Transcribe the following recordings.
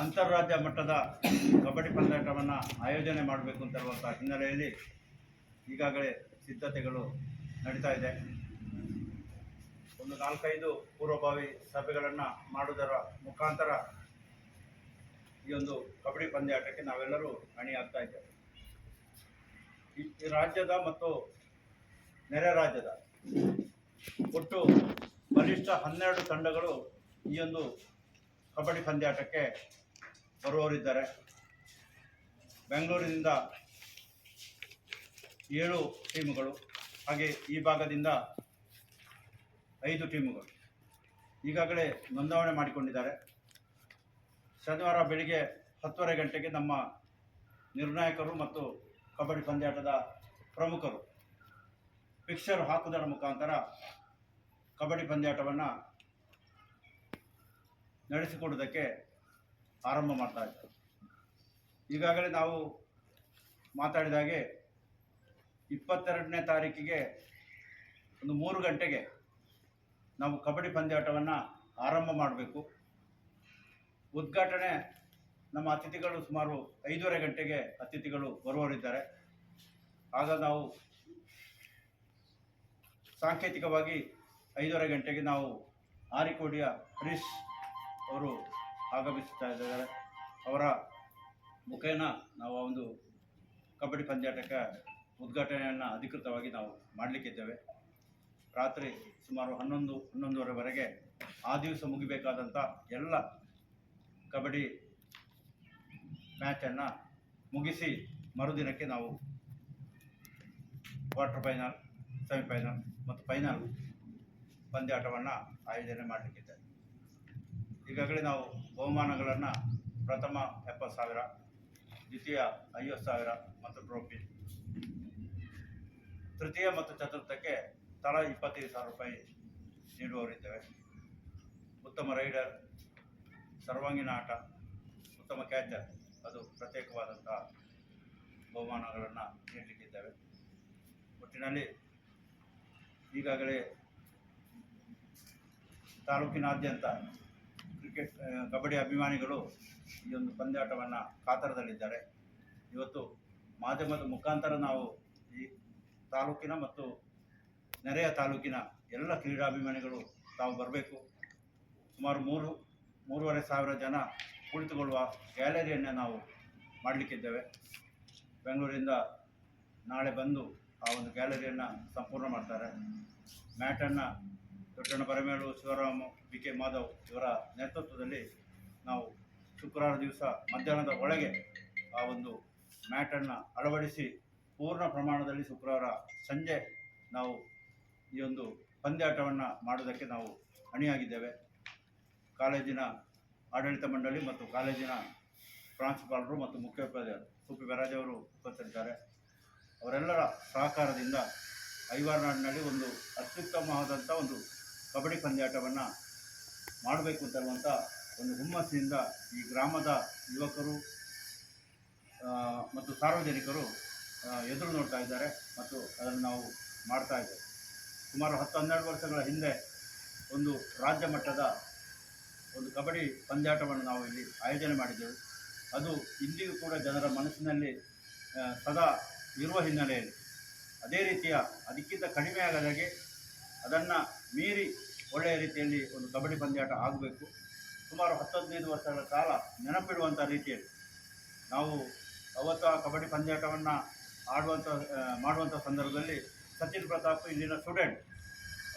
ಅಂತಾರಾಜ್ಯ ಮಟ್ಟದ ಕಬಡ್ಡಿ ಪಂದ್ಯಾಟವನ್ನು ಆಯೋಜನೆ ಮಾಡಬೇಕು ಅಂತ ಇರುವಂಥ ಹಿನ್ನೆಲೆಯಲ್ಲಿ ಈಗಾಗಲೇ ಸಿದ್ಧತೆಗಳು ನಡೀತಾ ಇದೆ. ಒಂದು ನಾಲ್ಕೈದು ಪೂರ್ವಭಾವಿ ಸಭೆಗಳನ್ನು ಮಾಡುವುದರ ಮುಖಾಂತರ ಈ ಒಂದು ಕಬಡ್ಡಿ ಪಂದ್ಯಾಟಕ್ಕೆ ನಾವೆಲ್ಲರೂ ಅಣಿಯಾಗ್ತಾ ಇದ್ದೇವೆ. ಈ ರಾಜ್ಯದ ಮತ್ತು ನೆರೆ ರಾಜ್ಯದ ಒಟ್ಟು ಬಲಿಷ್ಠ ಹನ್ನೆರಡು ತಂಡಗಳು ಈ ಒಂದು ಕಬಡ್ಡಿ ಪಂದ್ಯಾಟಕ್ಕೆ ಬರುವವರಿದ್ದಾರೆ. ಬೆಂಗಳೂರಿನಿಂದ ಏಳು ಟೀಮುಗಳು, ಹಾಗೆ ಈ ಭಾಗದಿಂದ ಐದು ಟೀಮುಗಳು ಈಗಾಗಲೇ ನೋಂದಾವಣೆ ಮಾಡಿಕೊಂಡಿದ್ದಾರೆ. ಶನಿವಾರ ಬೆಳಿಗ್ಗೆ ಹತ್ತುವರೆ ಗಂಟೆಗೆ ನಮ್ಮ ನಿರ್ಣಾಯಕರು ಮತ್ತು ಕಬಡ್ಡಿ ಪಂದ್ಯಾಟದ ಪ್ರಮುಖರು ಪಿಕ್ಚರ್ ಹಾಕುವುದರ ಮುಖಾಂತರ ಕಬಡ್ಡಿ ಪಂದ್ಯಾಟವನ್ನು ನಡೆಸಿಕೊಡುವುದಕ್ಕೆ ಆರಂಭ ಮಾಡ್ತಾ ಇತ್ತು ಈಗಾಗಲೇ ನಾವು ಮಾತಾಡಿದ ಹಾಗೆ ಇಪ್ಪತ್ತೆರಡನೇ ತಾರೀಕಿಗೆ ಒಂದು ಮೂರು ಗಂಟೆಗೆ ನಾವು ಕಬಡ್ಡಿ ಪಂದ್ಯಾಟವನ್ನು ಆರಂಭ ಮಾಡಬೇಕು. ಉದ್ಘಾಟನೆ ನಮ್ಮ ಅತಿಥಿಗಳು ಸುಮಾರು ಐದೂವರೆ ಗಂಟೆಗೆ ಅತಿಥಿಗಳು ಬರುವವರಿದ್ದಾರೆ. ಆಗ ನಾವು ಸಾಂಕೇತಿಕವಾಗಿ ಐದೂವರೆ ಗಂಟೆಗೆ ನಾವು ಆರಿಕೋಡಿಯ ಹರೀಶ್ ಅವರು ಆಗಮಿಸುತ್ತಾ ಇದ್ದಾರೆ. ಅವರ ಮುಖೇನ ನಾವು ಒಂದು ಕಬಡ್ಡಿ ಪಂದ್ಯಾಟಕ್ಕೆ ಉದ್ಘಾಟನೆಯನ್ನು ಅಧಿಕೃತವಾಗಿ ನಾವು ಮಾಡಲಿಕ್ಕಿದ್ದೇವೆ ರಾತ್ರಿ ಸುಮಾರು ಹನ್ನೊಂದು, ಹನ್ನೊಂದುವರೆವರೆಗೆ ಆ ದಿವಸ ಮುಗಿಬೇಕಾದಂಥ ಎಲ್ಲ ಕಬಡ್ಡಿ ಮ್ಯಾಚನ್ನು ಮುಗಿಸಿ ಮರುದಿನಕ್ಕೆ ನಾವು ಕ್ವಾರ್ಟರ್ ಫೈನಲ್ ಸೆಮಿಫೈನಲ್ ಮತ್ತು ಫೈನಲ್ ಪಂದ್ಯಾಟವನ್ನು ಆಯೋಜನೆ ಮಾಡಲಿಕ್ಕಿದೆ ಈಗಾಗಲೇ ನಾವು ಬಹುಮಾನಗಳನ್ನು ಪ್ರಥಮ ಎಪ್ಪತ್ತು ಸಾವಿರ, ದ್ವಿತೀಯ ಐವತ್ತು ಸಾವಿರ ಮತ್ತು ಟ್ರೋಫಿ. ತೃತೀಯ ಮತ್ತು ಚತುರ್ಥಕ್ಕೆ ತಲಾ ಇಪ್ಪತ್ತೈದು ಸಾವಿರ ರೂಪಾಯಿ ನೀಡುವವರಿದ್ದೇವೆ. ಉತ್ತಮ ರೈಡರ್, ಸರ್ವಾಂಗೀಣ ಆಟ, ಉತ್ತಮ ಕ್ಯಾಚರ್, ಅದು ಪ್ರತ್ಯೇಕವಾದಂಥ ಬಹುಮಾನಗಳನ್ನು ನೀಡಲಿಕ್ಕಿದ್ದೇವೆ. ಒಟ್ಟಿನಲ್ಲಿ ಈಗಾಗಲೇ ತಾಲೂಕಿನಾದ್ಯಂತ ಕ್ರಿಕೆಟ್ ಕಬಡ್ಡಿ ಅಭಿಮಾನಿಗಳು ಈ ಒಂದು ಪಂದ್ಯಾಟವನ್ನು ಕಾತರದಲ್ಲಿದ್ದಾರೆ. ಇವತ್ತು ಮಾಧ್ಯಮದ ಮುಖಾಂತರ ನಾವು ಈ ತಾಲೂಕಿನ ಮತ್ತು ನೆರೆಯ ತಾಲೂಕಿನ ಎಲ್ಲ ಕ್ರೀಡಾಭಿಮಾನಿಗಳು ತಾವು ಬರಬೇಕು. ಸುಮಾರು ಮೂರು, ಮೂರುವರೆ ಸಾವಿರ ಜನ ಕುಳಿತುಕೊಳ್ಳುವ ಗ್ಯಾಲರಿಯನ್ನು ನಾವು ಮಾಡಲಿಕ್ಕಿದ್ದೇವೆ. ಬೆಂಗಳೂರಿಂದ ನಾಳೆ ಬಂದು ಆ ಒಂದು ಗ್ಯಾಲರಿಯನ್ನು ಸಂಪೂರ್ಣ ಮಾಡ್ತಾರೆ. ಮ್ಯಾಟನ್ನು ದೊಡ್ಡಣ್ಣ ಪರಮೇಳು ಶಿವರಾಮ ಬಿ ಕೆ ಮಾಧವ್ ಇವರ ನೇತೃತ್ವದಲ್ಲಿ ನಾವು ಶುಕ್ರವಾರ ದಿವಸ ಮಧ್ಯಾಹ್ನದ ಒಳಗೆ ಆ ಒಂದು ಮ್ಯಾಟನ್ನು ಅಳವಡಿಸಿ ಪೂರ್ಣ ಪ್ರಮಾಣದಲ್ಲಿ ಶುಕ್ರವಾರ ಸಂಜೆ ನಾವು ಈ ಒಂದು ಪಂದ್ಯಾಟವನ್ನು ಮಾಡೋದಕ್ಕೆ ನಾವು ಅಣಿಯಾಗಿದ್ದೇವೆ. ಕಾಲೇಜಿನ ಆಡಳಿತ ಮಂಡಳಿ ಮತ್ತು ಕಾಲೇಜಿನ ಪ್ರಾಂಶುಪಾಲರು ಮತ್ತು ಮುಖ್ಯೋಪಾಧ್ಯಾಯರು ಸುಪಿ ಅವರು ಉಪಸ್ಥಿತರಿದ್ದಾರೆ. ಅವರೆಲ್ಲರ ಸಹಕಾರದಿಂದ ಐವಾರ್ನಾಡಿನಲ್ಲಿ ಒಂದು ಅತ್ಯುತ್ತಮವಾದಂಥ ಒಂದು ಕಬಡ್ಡಿ ಪಂದ್ಯಾಟವನ್ನು ಮಾಡಬೇಕು ಅಂತನ್ನುವಂಥ ಒಂದು ಹುಮ್ಮಸ್ಸಿನಿಂದ ಈ ಗ್ರಾಮದ ಯುವಕರು ಮತ್ತು ಸಾರ್ವಜನಿಕರು ಎದುರು ನೋಡ್ತಾ ಇದ್ದಾರೆ ಮತ್ತು ಅದನ್ನು ನಾವು ಮಾಡ್ತಾ ಇದ್ದೇವೆ. ಸುಮಾರು ಹತ್ತು ಹನ್ನೆರಡು ವರ್ಷಗಳ ಹಿಂದೆ ಒಂದು ರಾಜ್ಯ ಮಟ್ಟದ ಒಂದು ಕಬಡ್ಡಿ ಪಂದ್ಯಾಟವನ್ನು ನಾವು ಇಲ್ಲಿ ಆಯೋಜನೆ ಮಾಡಿದ್ದೆವು. ಅದು ಇಂದಿಗೂ ಕೂಡ ಜನರ ಮನಸ್ಸಿನಲ್ಲಿ ಸದಾ ಇರುವ ಹಿನ್ನೆಲೆಯಲ್ಲಿ. ಅದೇ ರೀತಿಯ, ಅದಕ್ಕಿಂತ ಕಡಿಮೆ ಆಗದಾಗೆ ಅದನ್ನು ಮೀರಿ ಒಳ್ಳೆಯ ರೀತಿಯಲ್ಲಿ ಒಂದು ಕಬಡ್ಡಿ ಪಂದ್ಯಾಟ ಆಗಬೇಕು. ಸುಮಾರು ಹತ್ತು ಹದಿನೈದು ವರ್ಷಗಳ ಕಾಲ ನೆನಪಿಡುವಂಥ ರೀತಿಯಲ್ಲಿ ನಾವು ಅವತ್ತು ಆ ಕಬಡ್ಡಿ ಪಂದ್ಯಾಟವನ್ನು ಆಡುವಂಥ ಮಾಡುವಂಥ ಸಂದರ್ಭದಲ್ಲಿ ಸಚಿನ್ ಪ್ರತಾಪ್ ಇಲ್ಲಿನ ಸ್ಟೂಡೆಂಟ್.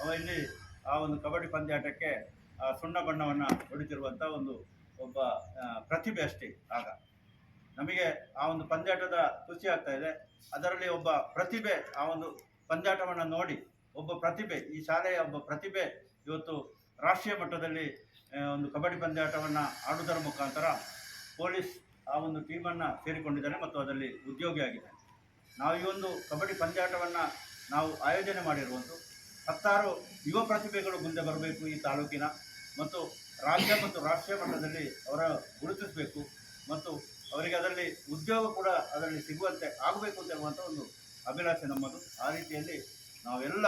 ಅವ ಇಲ್ಲಿ ಆ ಒಂದು ಕಬಡ್ಡಿ ಪಂದ್ಯಾಟಕ್ಕೆ ಆ ಸುಣ್ಣ ಬಣ್ಣವನ್ನು ಹೊಡಿತಿರುವಂಥ ಒಂದು ಒಬ್ಬ ಪ್ರತಿಭೆ ಅಷ್ಟೇ ಆಗ. ನಮಗೆ ಆ ಒಂದು ಪಂದ್ಯಾಟದ ಖುಷಿ ಆಗ್ತಾ ಇದೆ. ಅದರಲ್ಲಿ ಒಬ್ಬ ಪ್ರತಿಭೆ ಆ ಒಂದು ಪಂದ್ಯಾಟವನ್ನು ನೋಡಿ ಒಬ್ಬ ಪ್ರತಿಭೆ, ಈ ಶಾಲೆಯ ಒಬ್ಬ ಪ್ರತಿಭೆ ಇವತ್ತು ರಾಷ್ಟ್ರೀಯ ಮಟ್ಟದಲ್ಲಿ ಒಂದು ಕಬಡ್ಡಿ ಪಂದ್ಯಾಟವನ್ನು ಆಡುವುದರ ಮುಖಾಂತರ ಪೊಲೀಸ್ ಆ ಒಂದು ಟೀಮನ್ನು ಸೇರಿಕೊಂಡಿದ್ದಾನೆ ಮತ್ತು ಅದರಲ್ಲಿ ಉದ್ಯೋಗಿಯಾಗಿದ್ದಾನೆ ನಾವು ಈ ಒಂದು ಕಬಡ್ಡಿ ಪಂದ್ಯಾಟವನ್ನು ನಾವು ಆಯೋಜನೆ ಮಾಡಿರುವಂಥ ಹತ್ತಾರು ಯುವ ಪ್ರತಿಭೆಗಳು ಮುಂದೆ ಬರಬೇಕು ಈ ತಾಲೂಕಿನ ಮತ್ತು ರಾಜ್ಯ ಮತ್ತು ರಾಷ್ಟ್ರೀಯ ಮಟ್ಟದಲ್ಲಿ ಅವರ ಗುರುತಿಸಬೇಕು ಮತ್ತು ಅವರಿಗೆ ಅದರಲ್ಲಿ ಉದ್ಯೋಗ ಕೂಡ ಅದರಲ್ಲಿ ಸಿಗುವಂತೆ ಆಗಬೇಕು ಅಂತ ಒಂದು ಅಭಿಲಾಷೆ ನಮ್ಮದು. ಆ ರೀತಿಯಲ್ಲಿ ನಾವೆಲ್ಲ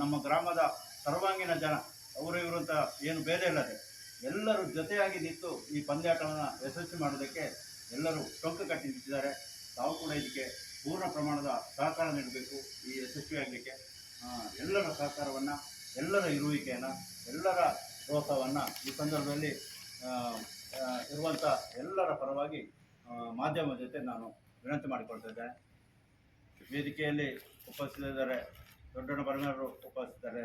ನಮ್ಮ ಗ್ರಾಮದ ಸರ್ವಾಂಗೀಣ ಜನ, ಅವರು ಅಂತ ಏನು ಭೇದ ಇಲ್ಲದೆ ಎಲ್ಲರೂ ಜೊತೆಯಾಗಿ ನಿಂತು ಈ ಪಂದ್ಯಾಟವನ್ನು ಯಶಸ್ವಿ ಮಾಡೋದಕ್ಕೆ ಎಲ್ಲರೂ ಟೊಂಕು ಕಟ್ಟಿ ನಿಂತಿದ್ದಾರೆ. ತಾವು ಕೂಡ ಇದಕ್ಕೆ ಪೂರ್ಣ ಪ್ರಮಾಣದ ಸಹಕಾರ ನೀಡಬೇಕು ಈ ಯಶಸ್ವಿಯಾಗಲಿಕ್ಕೆ ಎಲ್ಲರ ಸಹಕಾರವನ್ನು, ಎಲ್ಲರ ಇರುವಿಕೆಯನ್ನು, ಎಲ್ಲರ ಪ್ರೋತ್ಸಾಹವನ್ನು ಈ ಸಂದರ್ಭದಲ್ಲಿ ಇರುವಂಥ ಎಲ್ಲರ ಪರವಾಗಿ ಮಾಧ್ಯಮದ ಜೊತೆ ನಾನು ವಿನಂತಿ ಮಾಡಿಕೊಳ್ತಿದ್ದೇನೆ ವೇದಿಕೆಯಲ್ಲಿ ಉಪಸ್ಥಿತರಿದ್ದಾರೆ. ದೊಡ್ಡಣ್ಣ ಬರಗಾರರು ಉಪಸ್ಥಿತಾರೆ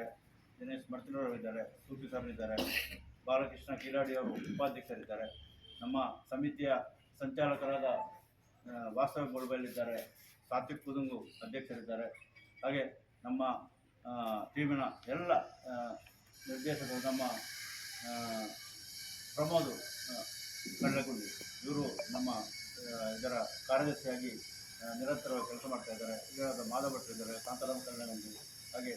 ದಿನೇಶ್ ಮರ್ತಿನವರು ಇದ್ದಾರೆ. ಸೂಫಿ ಸರ್ ಇದ್ದಾರೆ. ಬಾಲಕೃಷ್ಣ ಕಿಲಾಡಿ ಅವರು ಉಪಾಧ್ಯಕ್ಷರಿದ್ದಾರೆ. ನಮ್ಮ ಸಮಿತಿಯ ಸಂಚಾಲಕರಾದ ವಾಸ್ತವ ಇದ್ದಾರೆ ಸಾತ್ವಿಕ್ ಕುದುಂಗು ಅಧ್ಯಕ್ಷರಿದ್ದಾರೆ. ಹಾಗೆ ನಮ್ಮ ಟೀಮಿನ ಎಲ್ಲ ನಿರ್ದೇಶಕರು ನಮ್ಮ ಪ್ರಮೋದು ಕಳ್ಳಗುಂಡಿ ಇವರು ನಮ್ಮ ಇದರ ಕಾರ್ಯದರ್ಶಿಯಾಗಿ ನಿರಂತರವಾಗಿ ಕೆಲಸ ಮಾಡ್ತಾ ಇದ್ದಾರೆ ಈಗ ಮಾಧವ ಭಟ್ರು ಇದ್ದಾರೆ ಕಾಂತಾರಾಮ್ ಕಳ್ಳಗುಂಡಿ ಹಾಗೆ